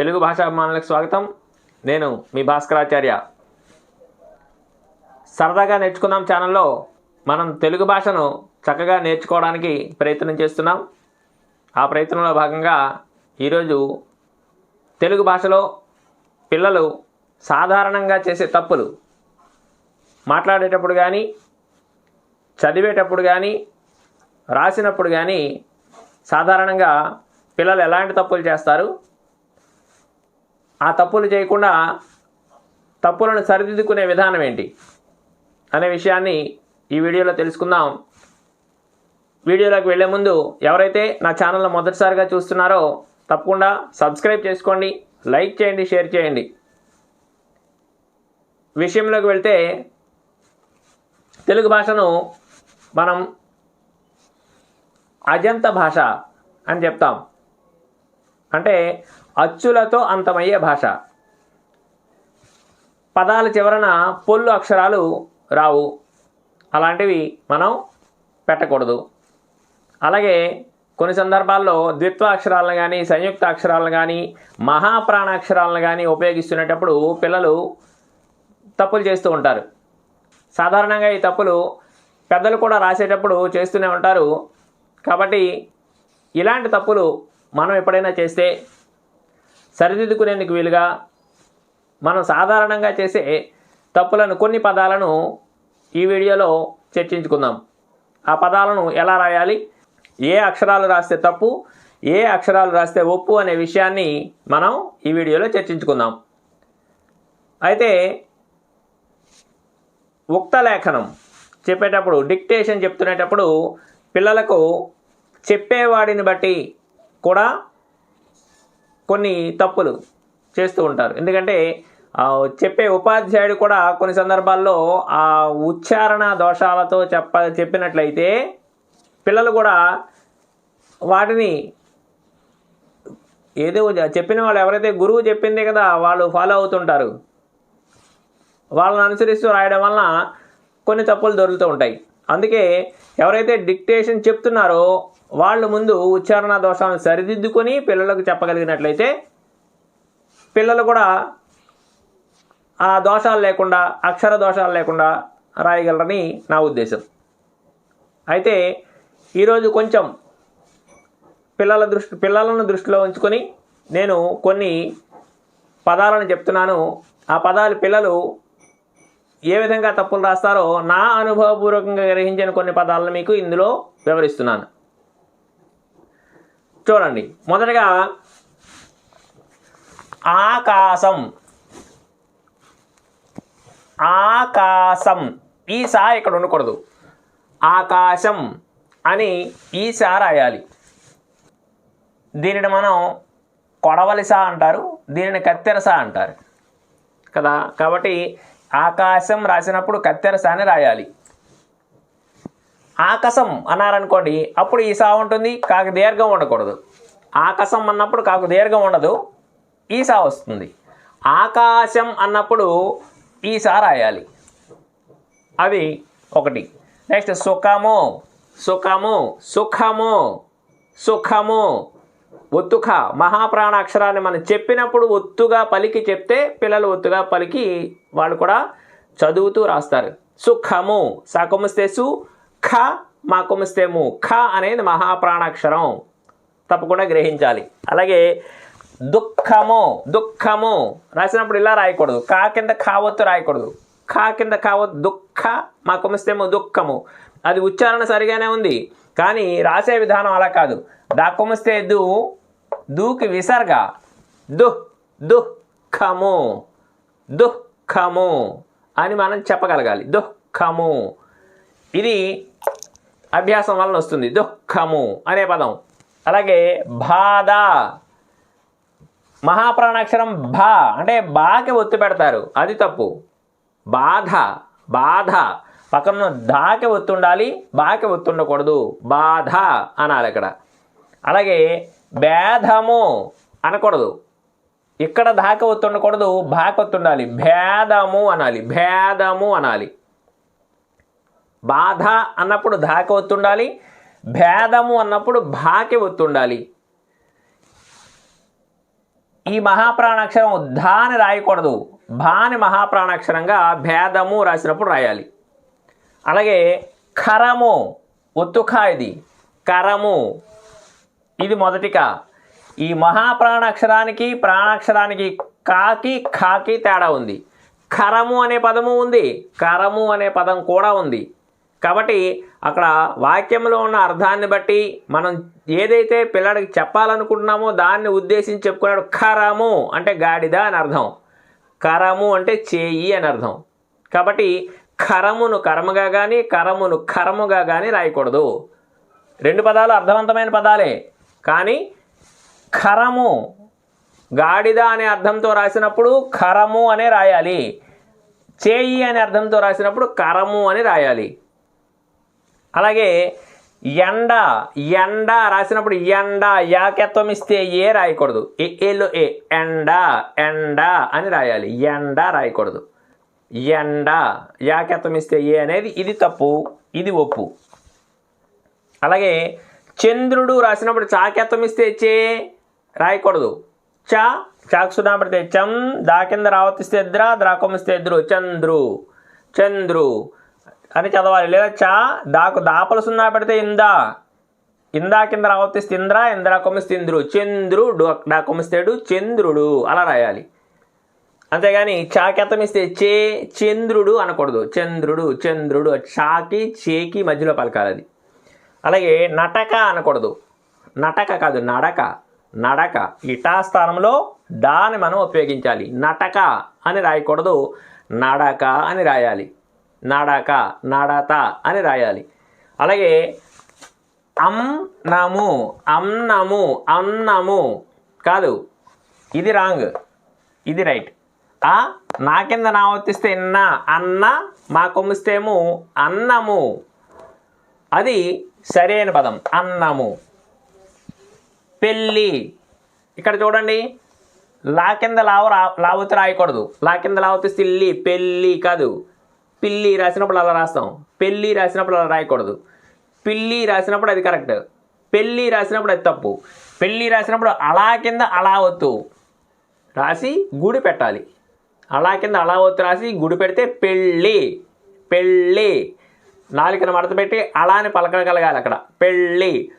తెలుగు భాషాభిమానులకు స్వాగతం. నేను మీ భాస్కరాచార్య. సరదాగా నేర్చుకుందాం ఛానల్లో మనం తెలుగు భాషను చక్కగా నేర్చుకోవడానికి ప్రయత్నం చేస్తున్నాం. ఆ ప్రయత్నంలో భాగంగా ఈరోజు తెలుగు భాషలో పిల్లలు సాధారణంగా చేసే తప్పులు మాట్లాడేటప్పుడు కానీ చదివేటప్పుడు కానీ రాసినప్పుడు కానీ సాధారణంగా పిల్లలు ఎలాంటి తప్పులు చేస్తారు? ఆ తప్పులు చేయకుండా తప్పులను సరిదిద్దుకునే విధానం ఏంటి అనే విషయాన్ని ఈ వీడియోలో తెలుసుకుందాం. వీడియోలోకి వెళ్ళే ముందు ఎవరైతే నా ఛానల్ను మొదటిసారిగా చూస్తున్నారో తప్పకుండా సబ్స్క్రైబ్ చేసుకోండి లైక్ చేయండి షేర్ చేయండి. విషయంలోకి వెళ్తే తెలుగు భాషను మనం అజంత భాష అని చెప్తాం. అంటే అచ్చులతో అంతమయ్యే భాష. పదాల చివరన పొల్లు అక్షరాలు రావు. అలాంటివి మనం పెట్టకూడదు. అలాగే కొన్ని సందర్భాల్లో ద్విత్వ అక్షరాలను కానీ సంయుక్త అక్షరాలను కానీ మహాప్రాణాక్షరాలను కానీ ఉపయోగిస్తున్నప్పుడు పిల్లలు తప్పులు చేస్తూ ఉంటారు. సాధారణంగా ఈ తప్పులు పెద్దలు కూడా రాసేటప్పుడు చేస్తూనే ఉంటారు. కాబట్టి ఇలాంటి తప్పులు మనం ఎప్పుడైనా చేస్తే సరిదిద్దుకునేందుకు వీలుగా మనం సాధారణంగా చేసే తప్పులను కొన్ని పదాలను ఈ వీడియోలో చర్చించుకుందాం. ఆ పదాలను ఎలా రాయాలి? ఏ అక్షరాలు రాస్తే తప్పు? ఏ అక్షరాలు రాస్తే ఒప్పు అనే విషయాన్ని మనం ఈ వీడియోలో చర్చించుకుందాం. అయితే ఉక్త లేఖనం చెప్పేటప్పుడు డిక్టేషన్ చెప్తునేటప్పుడు పిల్లలకు చెప్పేవాడిని బట్టి కూడా కొన్ని తప్పులు చేస్తూ ఉంటారు. ఎందుకంటే చెప్పే ఉపాధ్యాయుడు కూడా కొన్ని సందర్భాల్లో ఆ ఉచ్చారణ దోషాలతో చెప్ప చెప్పినట్లయితే పిల్లలు కూడా వాటిని ఏదో చెప్పిన వాళ్ళు ఎవరైతే గురువు చెప్పిందే కదా వాళ్ళు ఫాలో అవుతుంటారు. వాళ్ళని అనుసరిస్తూ రాయడం వలన కొన్ని తప్పులు దొరుకుతూ ఉంటాయి. అందుకే ఎవరైతే డిక్టేషన్ చెప్తున్నారో వాళ్ళు ముందు ఉచ్చారణ దోషాలను సరిదిద్దుకొని పిల్లలకు చెప్పగలిగినట్లయితే పిల్లలు కూడా ఆ దోషాలు లేకుండా అక్షర దోషాలు లేకుండా రాయగలరని నా ఉద్దేశం. అయితే ఈరోజు కొంచెం పిల్లల దృష్టి పిల్లలను దృష్టిలో ఉంచుకొని నేను కొన్ని పదాలను చెప్తున్నాను. ఆ పదాలు పిల్లలు ఏ విధంగా తప్పులు రాస్తారో నా అనుభవపూర్వకంగా గ్రహించిన కొన్ని పదాలను మీకు ఇందులో వివరిస్తున్నాను. చూడండి. మొదటగా ఆకాశం. ఆకాశం. ఈ ఇక్కడ ఉండకూడదు. ఆకాశం అని ఈ రాయాలి. దీనిని మనం కొడవలిసా అంటారు దీనిని కత్తెరసా అంటారు. కదా? కాబట్టి ఆకాశం రాసినప్పుడు కత్తెరసా అని రాయాలి. ఆకాశం అన్నారనుకోండి అప్పుడు ఈ సా ఉంటుంది కాకు దీర్ఘం ఉండకూడదు. ఆకాశం అన్నప్పుడు కాకు దీర్ఘం ఉండదు ఈ సా వస్తుంది. ఆకాశం అన్నప్పుడు ఈ సా రాయాలి. అది ఒకటి. నెక్స్ట్ సుఖము సుఖము సుఖము సుఖము. ఒత్తుఖ మహాప్రాణ అక్షరాన్ని మనం చెప్పినప్పుడు ఒత్తుగా పలికి చెప్తే పిల్లలు ఒత్తుగా పలికి వాళ్ళు కూడా చదువుతూ రాస్తారు. సుఖము సకుమిస్తే సు ఖ మా కుమిస్తేము ఖ అనేది మహాప్రాణాక్షరం. తప్పకుండా గ్రహించాలి. అలాగే దుఃఖము దుఃఖము. రాసినప్పుడు ఇలా రాయకూడదు. కా కింద కావత్తు రాయకూడదు. ఖా కింద కావద్దు దుఃఖ మా కుమిస్తేము దుఃఖము. అది ఉచ్చారణ సరిగానే ఉంది. కానీ రాసే విధానం అలా కాదు. దా కుమిస్తే దు దూకి విసర్గ. దు దుఃఖము. దుఃఖము అని మనం చెప్పగలగాలి. దుఃఖము. ఇది అభ్యాసం వలన వస్తుంది దుఃఖము అనే పదం. అలాగే బాధ. మహాప్రాణాక్షరం భా అంటే బాకి ఒత్తి పెడతారు. అది తప్పు. బాధ. బాధ. పక్కన దాకి ఒత్తు ఉండాలి బాకి ఒత్తు ఉండకూడదు. బాధ అనాలి ఇక్కడ అలాగే భేదము అనకూడదు. ఇక్కడ దాక ఒత్తు ఉండకూడదు బాకి ఒత్తు ఉండాలి. భేదము అనాలి. భేదము అనాలి. బాధ అన్నప్పుడు ధాకి ఒత్తుండాలి భేదము అన్నప్పుడు భాకి ఒత్తుండాలి. ఈ మహాప్రాణాక్షరం ధాని రాయకూడదు. భాని మహాప్రాణాక్షరంగా భేదము రాసినప్పుడు రాయాలి. అలాగే కరము ఒత్తుఖ ఇది? కరము. ఇది మొదటిక. ఈ మహాప్రాణాక్షరానికి ప్రాణాక్షరానికి కాకి ఖాకి తేడా ఉంది. ఖరము అనే పదము ఉంది. కరము అనే పదం కూడా ఉంది. కాబట్టి అక్కడ వాక్యంలో ఉన్న అర్థాన్ని బట్టి మనం ఏదైతే పిల్లడికి చెప్పాలనుకుంటున్నామో దాన్ని ఉద్దేశించి చెప్పుకున్నాడు కరము అంటే గాడిద అని అర్థం. కరము అంటే చేయి అని అర్థం. కాబట్టి కరమును కరముగా కానీ కరమును కరముగా కానీ రాయకూడదు. రెండు పదాలు అర్థవంతమైన పదాలే. కానీ కరము గాడిద అనే అర్థంతో రాసినప్పుడు కరము అనే రాయాలి. చేయి అనే అర్థంతో రాసినప్పుడు కరము అని రాయాలి. అలాగే ఎండ ఎండ రాసినప్పుడు ఎండ యాకెత్వం ఇస్తే ఏ రాయకూడదు. ఏ ఏలో ఏ ఎండ ఎండ అని రాయాలి. ఎండ రాయకూడదు. ఎండ యాకెత్వం ఇస్తే ఏ అనేది ఇది తప్పు ఇది ఒప్పు. అలాగే చంద్రుడు రాసినప్పుడు చాకెత్వం ఇస్తే చే రాయకూడదు. చా చాకు సున్నా చం దా కింద రావతిస్తే ద్రా ద్రాకొమిస్తే ఎద్రు చంద్రు. చంద్రు. అని చదవాలి. లేదా చా దాకు దాపలు సున్నా పెడితే ఇందా? ఇందా కింద రావతిస్తే ఇంద్ర ఇంద్రా కొమిస్తే ఇంద్రు చంద్రుడు డా కొమిస్తేడు చంద్రుడు అలా రాయాలి. అంతేగాని చాకెత్తమిస్తే చే చంద్రుడు అనకూడదు. చంద్రుడు చంద్రుడు చాకి చేకి మధ్యలో పలకాలి అది అలాగే నటక అనకూడదు. నటక కాదు నడక. నడక ఇటా స్థానంలో దాన్ని మనం ఉపయోగించాలి. నటక అని రాయకూడదు. నడక అని రాయాలి. నాడాక నాడాత అని రాయాలి. అలాగే అన్నము అన్నము అన్నము కాదు. ఇది రాంగ్. ఇది రైట్. ఆ నా కింద నా వర్తిస్తే ఇన్న అన్న మా కొమ్మిస్తేమో అన్నము. అది సరైన పదం. అన్నము. పెళ్ళి. ఇక్కడ చూడండి. లా కింద లావు రా లావతి రాయకూడదు. లా కింద లావతిస్తే ఇల్లి పెళ్ళి కాదు. పిల్లి రాసినప్పుడు అలా రాస్తాం. పెళ్ళి రాసినప్పుడు అలా రాయకూడదు. పిల్లి రాసినప్పుడు అది కరెక్ట్. పెళ్ళి రాసినప్పుడు అది తప్పు. పెళ్ళి రాసినప్పుడు అలా కింద అలా వత్తు రాసి గుడి పెట్టాలి. అలా కింద అలా వత్తు రాసి గుడి పెడితే పెళ్ళి. పెళ్ళి. నాలుకన మడత పెట్టి అలా అని పలకగలగాలి అక్కడ. పెళ్ళి.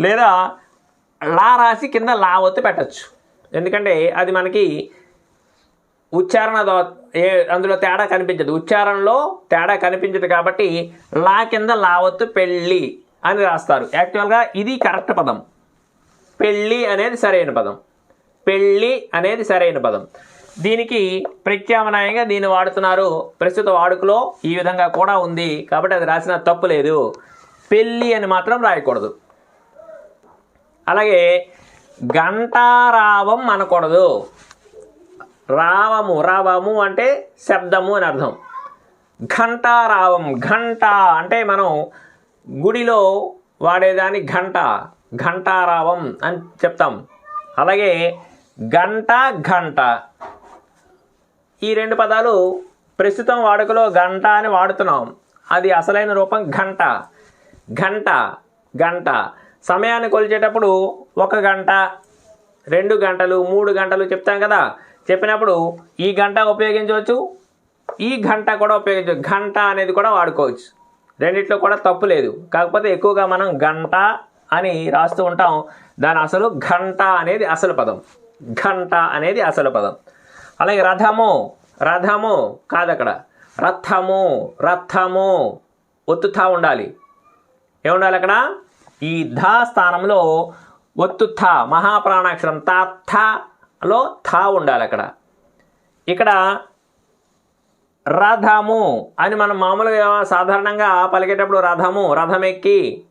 లేదా లా రాసి కింద లా ఒత్తి పెట్టచ్చు. ఎందుకంటే అది మనకి ఉచ్చారణ ఏ అందులో తేడా కనిపించదు. ఉచ్చారణలో తేడా కనిపించదు కాబట్టి లా కింద లావత్తు పెళ్ళి అని రాస్తారు. యాక్చువల్గా ఇది కరెక్ట్ పదం. పెళ్ళి అనేది సరైన పదం. పెళ్ళి అనేది సరైన పదం. దీనికి ప్రత్యామ్నాయంగా దీన్ని వాడుతున్నారు. ప్రస్తుత వాడుకలో ఈ విధంగా కూడా ఉంది కాబట్టి అది రాసిన తప్పు లేదు. పెళ్ళి అని మాత్రం రాయకూడదు. అలాగే గంటారావం అనకూడదు. రావము. రావము అంటే శబ్దము అని అర్థం. ఘంటారావం ఘంట అంటే మనం గుడిలో వాడేదాన్ని ఘంట. ఘంటారావం అని చెప్తాం. అలాగే గంట ఘంట. ఈ రెండు పదాలు ప్రస్తుతం వాడుకలో గంట అని వాడుతున్నాం. అది అసలైన రూపం గంట గంట గంట సమయాన్ని కొలిచేటప్పుడు ఒక గంట రెండు గంటలు మూడు గంటలు చెప్తాం కదా. చెప్పినప్పుడు ఈ గంట ఉపయోగించవచ్చు ఈ గంట కూడా ఉపయోగించవచ్చు. గంట అనేది కూడా వాడుకోవచ్చు. రెండిట్లో కూడా తప్పు లేదు. కాకపోతే ఎక్కువగా మనం గంట అని రాస్తూ ఉంటాం. దాని అసలు గంట అనేది అసలు పదం. గంట అనేది అసలు పదం. అలాగే రథము రథము కాదు అక్కడ రథము రథము ఒత్తుథా ఉండాలి. ఏముండాలి అక్కడ? ఈ ధ స్థానంలో ఒత్తుథా మహాప్రాణాక్షరం తా లో థా ఉండాలి అక్కడ. ఇక్కడ రథము అని మనం మామూలుగా సాధారణంగా పలికేటప్పుడు రథము రథమెక్కి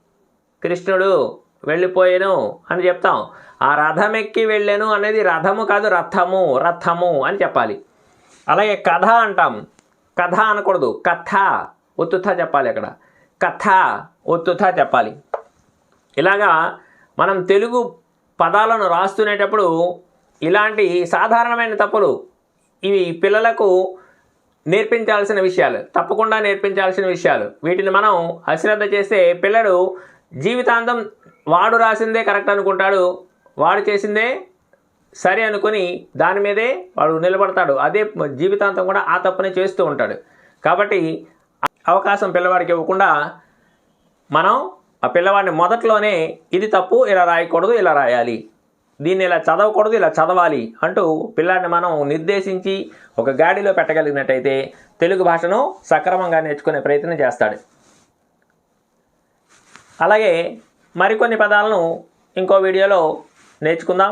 కృష్ణుడు వెళ్ళిపోయాను అని చెప్తాం. ఆ రథం ఎక్కి వెళ్ళాను అనేది రథము కాదు రథము రథము అని చెప్పాలి. అలాగే కథ అంటాం. కథ అనకూడదు. కథ ఒత్తుథ చెప్పాలి అక్కడ. కథ ఒత్తుథ చెప్పాలి. ఇలాగా మనం తెలుగు పదాలను రాస్తునేటప్పుడు ఇలాంటి సాధారణమైన తప్పులు ఇవి పిల్లలకు నేర్పించాల్సిన విషయాలు తప్పకుండా నేర్పించాల్సిన విషయాలు. వీటిని మనం అశ్రద్ధ చేస్తే పిల్లడు జీవితాంతం వాడు రాసిందే కరెక్ట్ అనుకుంటాడు వాడు చేసిందే సరే అనుకొని దాని మీదే వాడు నిలబడతాడు. అదే జీవితాంతం కూడా ఆ తప్పునే చేస్తూ ఉంటాడు. కాబట్టి అవకాశం పిల్లవాడికి ఇవ్వకుండా మనం ఆ పిల్లవాడిని మొదట్లోనే ఇది తప్పు ఇలా రాయకూడదు ఇలా రాయాలి. దీన్ని ఇలా చదవకూడదు ఇలా చదవాలి అంటూ పిల్లాడిని మనం నిర్దేశించి ఒక గాడిలో పెట్టగలిగినట్టయితే తెలుగు భాషను సక్రమంగా నేర్చుకునే ప్రయత్నం చేస్తాడు. అలాగే మరికొన్ని పదాలను ఇంకో వీడియోలో నేర్చుకుందాం.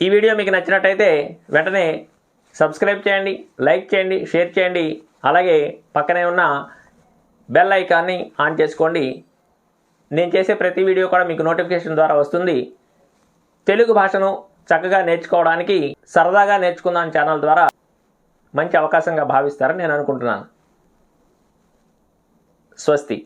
ఈ వీడియో మీకు నచ్చినట్టయితే వెంటనే సబ్స్క్రైబ్ చేయండి లైక్ చేయండి షేర్ చేయండి అలాగే పక్కనే ఉన్న బెల్ ఐకాన్ని ఆన్ చేసుకోండి. నేను చేసే ప్రతి వీడియో కూడా మీకు నోటిఫికేషన్ ద్వారా వస్తుంది. తెలుగు భాషను చక్కగా నేర్చుకోవడానికి సరదాగా నేర్చుకుందాం ఛానల్ ద్వారా మంచి అవకాశంగా భావిస్తారని నేను అనుకుంటున్నాను. స్వస్తి.